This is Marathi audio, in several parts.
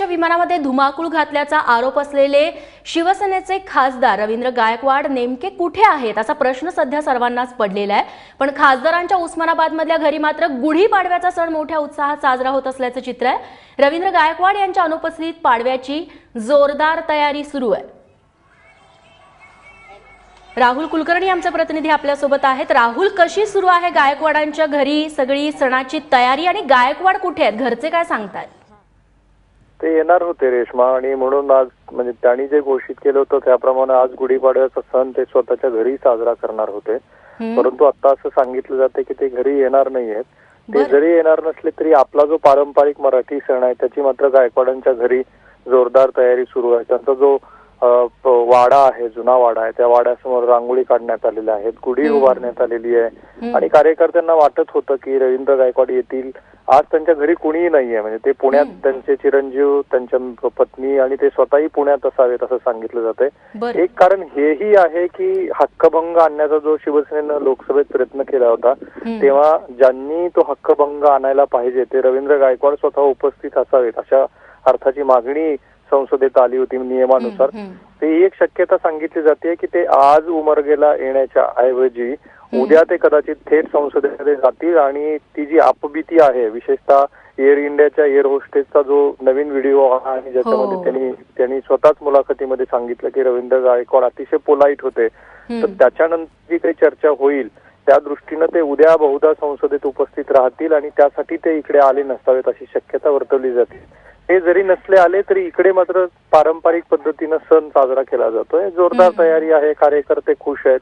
एअरच्या विमानामध्ये धुमाकूळ घातल्याचा आरोप असलेले शिवसेनेचे खासदार रवींद्र गायकवाड नेमके कुठे आहेत असा प्रश्न सध्या सर्वांनाच पडलेला आहे. पण खासदारांच्या उस्मानाबादमधल्या घरी मात्र गुढी पाडव्याचा सण मोठ्या उत्साहात साजरा होत असल्याचं चित्र आहे. रवींद्र गायकवाड यांच्या अनुपस्थितीत पाडव्याची जोरदार तयारी सुरू आहे. राहुल कुलकर्णी आमचे प्रतिनिधी आपल्यासोबत आहेत. राहुल कशी सुरू आहे गायकवाडांच्या घरी सगळी सणाची तयारी आणि गायकवाड कुठे आहेत? घरचे काय सांगतायत? ते येणार होते रेश्मा आणि म्हणून आज म्हणजे त्यांनी जे घोषित केलं होतं त्याप्रमाणे आज गुढीपाडव्याचा सण ते स्वतःच्या घरी साजरा करणार होते. परंतु आता असं सांगितलं जाते की ते घरी येणार नाहीयेत. ते. जरी येणार नसले तरी आपला जो पारंपरिक मराठी सण आहे त्याची मात्र गायकवाडांच्या घरी जोरदार तयारी सुरू आहे. त्यांचा जो वाडा आहे जुना वाडा आहे त्या वाड्यासमोर रांगोळी काढण्यात आलेल्या आहेत गुढी उभारण्यात आलेली आहे. आणि कार्यकर्त्यांना वाटत होतं की रवींद्र गायकवाड येतील आज त्यांच्या घरी कुणीही नाहीये. म्हणजे ते पुण्यात त्यांचे चिरंजीव त्यांच्या पत्नी आणि ते स्वतःही पुण्यात असावेत असं सांगितलं जातंय. बरं. एक कारण हेही आहे की हक्कभंग आणण्याचा जो शिवसेनेनं लोकसभेत प्रयत्न केला होता तेव्हा ज्यांनी तो हक्कभंग आणायला पाहिजे ते रवींद्र गायकवाड स्वतः उपस्थित असावेत. अशा अर्थाची मागणी संसदेत आली होती नियमानुसार. ते एक शक्यता सांगितली जाते की ते आज उमरगेला येण्याच्या ऐवजी उद्या ते कदाचित थेट संसदेमध्ये जातील आणि ती जी अपभीती आहे विशेषतः एअर इंडियाच्या एअर होस्टेसचा जो नवीन व्हिडिओ आहे आणि ज्याच्यामध्ये हो. त्यांनी त्यांनी स्वतःच मुलाखतीमध्ये सांगितलं की रवींद्र गायकवाड अतिशय पोलाईट होते. तर त्याच्यानंतर जी काही चर्चा होईल. त्या दृष्टीनं ते उद्या बहुधा संसदेत उपस्थित राहतील आणि त्यासाठी ते इकडे आले नसावेत अशी शक्यता वर्तवली जाते. हे जरी नसले आले तरी इकडे मात्र पारंपरिक पद्धतीनं सण साजरा केला जातोय. जोरदार तयारी आहे. कार्यकर्ते खुश आहेत.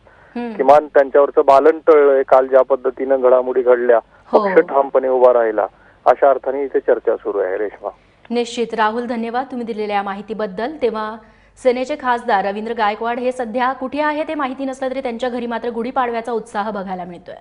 किमान त्यांच्यावरचं बालन टळलंय काल ज्या पद्धतीनं घडामोडी घडल्या. हो. पक्ष ठामपणे उभा राहिला. अशा अर्थाने इथे चर्चा सुरू आहे रेश्मा. निश्चित. राहुल धन्यवाद तुम्ही दिलेल्या या माहितीबद्दल. तेव्हा सेनेचे खासदार रवींद्र गायकवाड हे सध्या कुठे आहे ते माहिती नसलं तरी त्यांच्या घरी मात्र गुढीपाडव्याचा उत्साह बघायला मिळतोय.